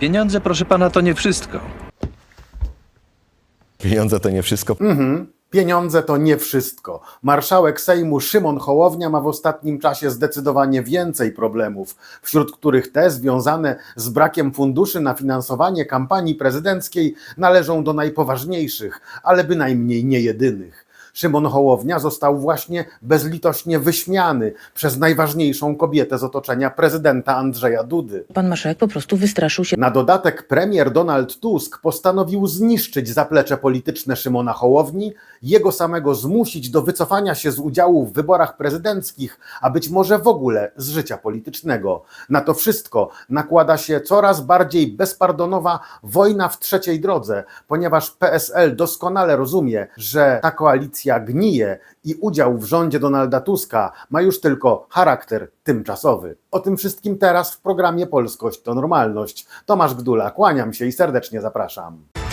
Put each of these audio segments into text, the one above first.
Pieniądze, proszę pana, to nie wszystko. Pieniądze to nie wszystko. Pieniądze to nie wszystko. Marszałek Sejmu Szymon Hołownia ma w ostatnim czasie zdecydowanie więcej problemów, wśród których te związane z brakiem funduszy na finansowanie kampanii prezydenckiej należą do najpoważniejszych, ale bynajmniej nie jedynych. Szymon Hołownia został właśnie bezlitośnie wyśmiany przez najważniejszą kobietę z otoczenia prezydenta Andrzeja Dudy. Pan marszałek po prostu wystraszył się Na dodatek premier Donald Tusk postanowił zniszczyć zaplecze polityczne Szymona Hołowni, jego samego zmusić do wycofania się z udziału w wyborach prezydenckich, a być może w ogóle z życia politycznego. Na to wszystko nakłada się coraz bardziej bezpardonowa wojna w trzeciej drodze, ponieważ PSL doskonale rozumie, że ta koalicja gnije i udział w rządzie Donalda Tuska ma już tylko charakter tymczasowy. O tym wszystkim teraz w programie Polskość to Normalność. Tomasz Gdula, kłaniam się i serdecznie zapraszam.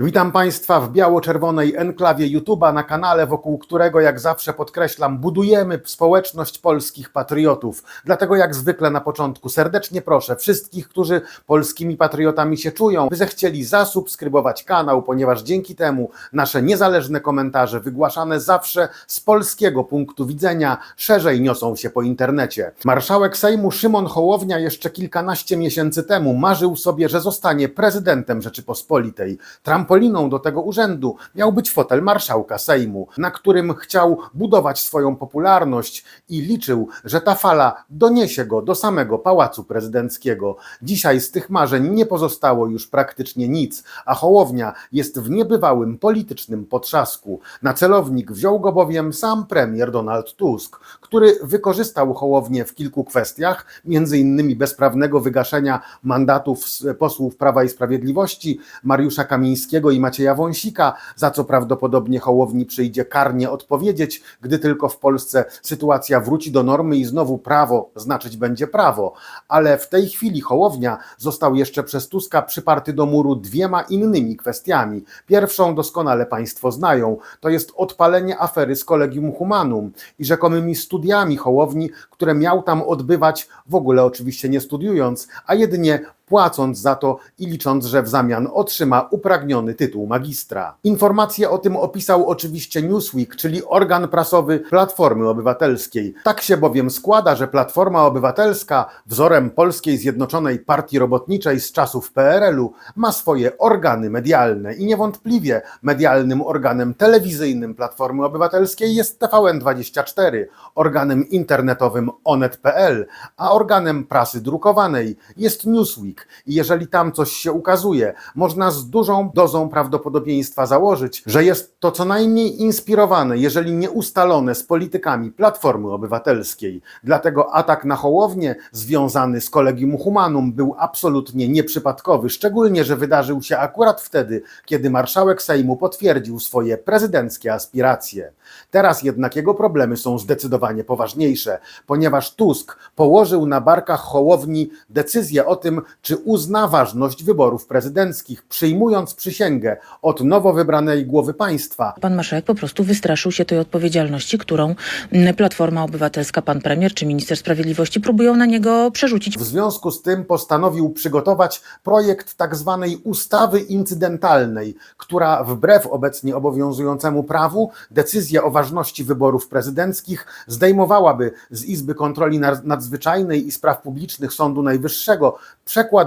Witam Państwa w biało-czerwonej enklawie YouTube'a, na kanale, wokół którego, jak zawsze podkreślam, budujemy społeczność polskich patriotów. Dlatego, jak zwykle na początku, serdecznie proszę wszystkich, którzy polskimi patriotami się czują, by zechcieli zasubskrybować kanał, ponieważ dzięki temu nasze niezależne komentarze, wygłaszane zawsze z polskiego punktu widzenia, szerzej niosą się po internecie. Marszałek Sejmu Szymon Hołownia jeszcze kilkanaście miesięcy temu marzył sobie, że zostanie prezydentem Rzeczypospolitej. Trampoliną do tego urzędu miał być fotel marszałka Sejmu, na którym chciał budować swoją popularność i liczył, że ta fala doniesie go do samego pałacu prezydenckiego. Dzisiaj z tych marzeń nie pozostało już praktycznie nic, a Hołownia jest w niebywałym politycznym potrzasku. Na celownik wziął go bowiem sam premier Donald Tusk, który wykorzystał Hołownię w kilku kwestiach, między innymi bezprawnego wygaszenia mandatów posłów Prawa i Sprawiedliwości, Mariusza Kamińskiego i Macieja Wąsika, za co prawdopodobnie Hołowni przyjdzie karnie odpowiedzieć, gdy tylko w Polsce sytuacja wróci do normy i znowu prawo znaczyć będzie prawo. Ale w tej chwili Hołownia został jeszcze przez Tuska przyparty do muru dwiema innymi kwestiami. Pierwszą doskonale Państwo znają, to jest odpalenie afery z Kolegium Humanum i rzekomymi studiami Hołowni, które miał tam odbywać, w ogóle oczywiście nie studiując, a jedynie płacąc za to i licząc, że w zamian otrzyma upragniony tytuł magistra. Informacje o tym opisał oczywiście Newsweek, czyli organ prasowy Platformy Obywatelskiej. Tak się bowiem składa, że Platforma Obywatelska, wzorem Polskiej Zjednoczonej Partii Robotniczej z czasów PRL-u, ma swoje organy medialne i niewątpliwie medialnym organem telewizyjnym Platformy Obywatelskiej jest TVN24, organem internetowym onet.pl, a organem prasy drukowanej jest Newsweek. I jeżeli tam coś się ukazuje, można z dużą dozą prawdopodobieństwa założyć, że jest to co najmniej inspirowane, jeżeli nie ustalone z politykami Platformy Obywatelskiej. Dlatego atak na Hołownię związany z Kolegium Humanum był absolutnie nieprzypadkowy, szczególnie, że wydarzył się akurat wtedy, kiedy marszałek Sejmu potwierdził swoje prezydenckie aspiracje. Teraz jednak jego problemy są zdecydowanie poważniejsze, ponieważ Tusk położył na barkach Hołowni decyzję o tym, czy uzna ważność wyborów prezydenckich, przyjmując przysięgę od nowo wybranej głowy państwa. Pan marszałek po prostu wystraszył się tej odpowiedzialności, którą mm, Platforma Obywatelska, pan premier czy minister sprawiedliwości próbują na niego przerzucić. W związku z tym postanowił przygotować projekt tak zwanej ustawy incydentalnej, która wbrew obecnie obowiązującemu prawu decyzję o ważności wyborów prezydenckich zdejmowałaby z Izby Kontroli Nadzwyczajnej i Spraw Publicznych Sądu Najwyższego, przekładając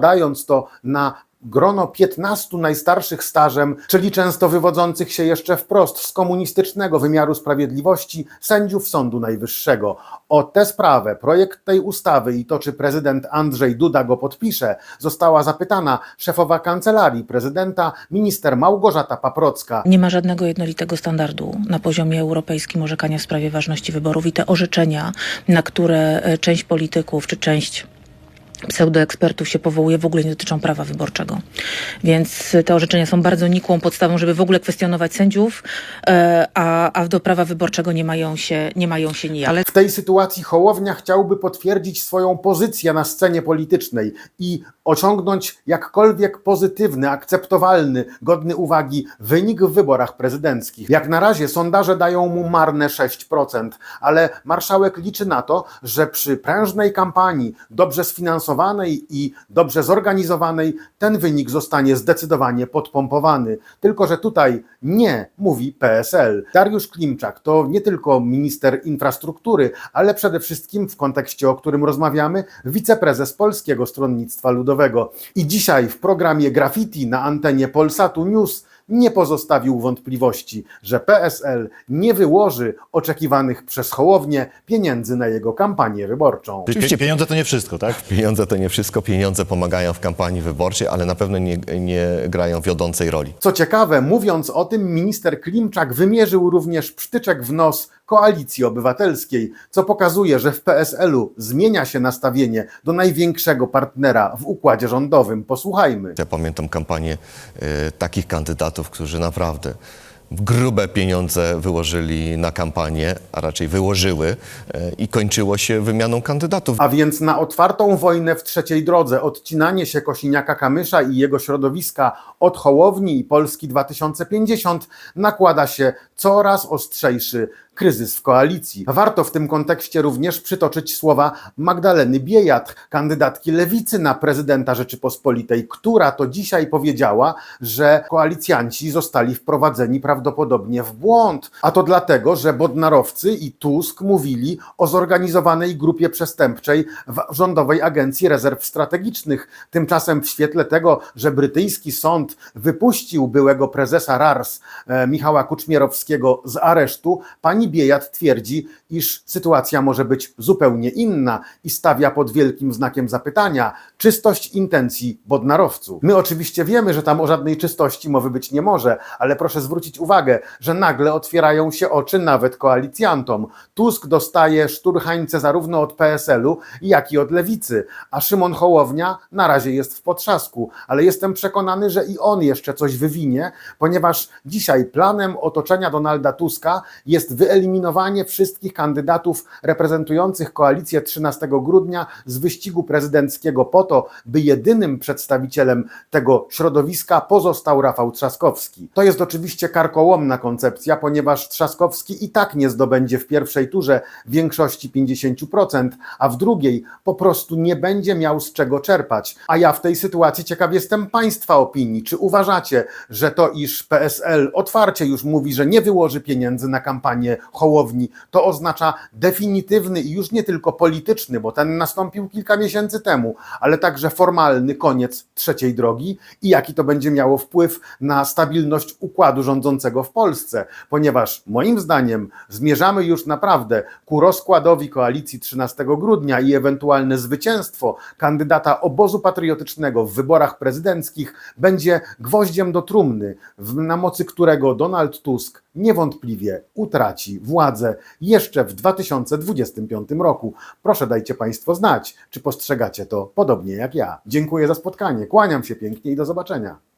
to na grono 15 najstarszych stażem, czyli często wywodzących się jeszcze wprost z komunistycznego wymiaru sprawiedliwości sędziów Sądu Najwyższego. O tę sprawę, projekt tej ustawy i to, czy prezydent Andrzej Duda go podpisze, została zapytana szefowa kancelarii prezydenta, minister Małgorzata Paprocka. Nie ma żadnego jednolitego standardu na poziomie europejskim orzekania w sprawie ważności wyborów i te orzeczenia, na które e, część polityków czy część pseudoekspertów się powołuje, w ogóle nie dotyczą prawa wyborczego. Więc te orzeczenia są bardzo nikłą podstawą, żeby w ogóle kwestionować sędziów, e, a, a do prawa wyborczego nie mają się, nie mają się nijak. Ale W tej sytuacji Hołownia chciałby potwierdzić swoją pozycję na scenie politycznej i osiągnąć jakkolwiek pozytywny, akceptowalny, godny uwagi wynik w wyborach prezydenckich. Jak na razie sondaże dają mu marne 6%, ale marszałek liczy na to, że przy prężnej kampanii, dobrze sfinansowanej i dobrze zorganizowanej, ten wynik zostanie zdecydowanie podpompowany. Tylko, że tutaj nie mówi PSL. Dariusz Klimczak to nie tylko minister infrastruktury, ale przede wszystkim w kontekście, o którym rozmawiamy, wiceprezes Polskiego Stronnictwa Ludowego. I dzisiaj w programie Graffiti na antenie Polsatu News nie pozostawił wątpliwości, że PSL nie wyłoży oczekiwanych przez Hołownię pieniędzy na jego kampanię wyborczą. Oczywiście pieniądze to nie wszystko, tak? Pieniądze to nie wszystko, pieniądze pomagają w kampanii wyborczej, ale na pewno nie, nie grają wiodącej roli. Co ciekawe, mówiąc o tym, minister Klimczak wymierzył również psztyczek w nos koalicji obywatelskiej, co pokazuje, że w PSL-u zmienia się nastawienie do największego partnera w układzie rządowym. Posłuchajmy. Ja pamiętam kampanię e, takich kandydatów, którzy naprawdę grube pieniądze wyłożyli na kampanię, a raczej wyłożyły e, i kończyło się wymianą kandydatów. A więc na otwartą wojnę w trzeciej drodze, odcinanie się Kosiniaka-Kamysza i jego środowiska od Hołowni i Polski 2050 nakłada się coraz ostrzejszy kryzys w koalicji. Warto w tym kontekście również przytoczyć słowa Magdaleny Biejat, kandydatki lewicy na prezydenta Rzeczypospolitej, która to dzisiaj powiedziała, że koalicjanci zostali wprowadzeni prawdopodobnie w błąd. A to dlatego, że Bodnarowcy i Tusk mówili o zorganizowanej grupie przestępczej w Rządowej Agencji Rezerw Strategicznych. Tymczasem w świetle tego, że brytyjski sąd wypuścił byłego prezesa RARS e, Michała Kuczmierowskiego z aresztu, pani Biejat twierdzi, iż sytuacja może być zupełnie inna i stawia pod wielkim znakiem zapytania czystość intencji bodnarowców. My oczywiście wiemy, że tam o żadnej czystości mowy być nie może, ale proszę zwrócić uwagę, że nagle otwierają się oczy nawet koalicjantom. Tusk dostaje szturchańce zarówno od PSL-u, jak i od lewicy, a Szymon Hołownia na razie jest w potrzasku, ale jestem przekonany, że i on jeszcze coś wywinie, ponieważ dzisiaj planem otoczenia Donalda Tuska jest wyeliminowanie wszystkich kandydatów reprezentujących koalicję 13 grudnia z wyścigu prezydenckiego po to, by jedynym przedstawicielem tego środowiska pozostał Rafał Trzaskowski. To jest oczywiście karkołomna koncepcja, ponieważ Trzaskowski i tak nie zdobędzie w pierwszej turze większości 50%, a w drugiej po prostu nie będzie miał z czego czerpać. A ja w tej sytuacji ciekaw jestem Państwa opinii. Czy uważacie, że to, iż PSL otwarcie już mówi, że nie wyłoży pieniędzy na kampanię Hołowni, to oznacza definitywny i już nie tylko polityczny, bo ten nastąpił kilka miesięcy temu, ale także formalny koniec trzeciej drogi i jaki to będzie miało wpływ na stabilność układu rządzącego w Polsce, ponieważ moim zdaniem zmierzamy już naprawdę ku rozkładowi koalicji 13 grudnia i ewentualne zwycięstwo kandydata obozu patriotycznego w wyborach prezydenckich będzie gwoździem do trumny, na mocy którego Donald Tusk niewątpliwie utraci władzę jeszcze w 2025 roku. Proszę dajcie Państwo znać, czy postrzegacie to podobnie jak ja. Dziękuję za spotkanie, kłaniam się pięknie i do zobaczenia.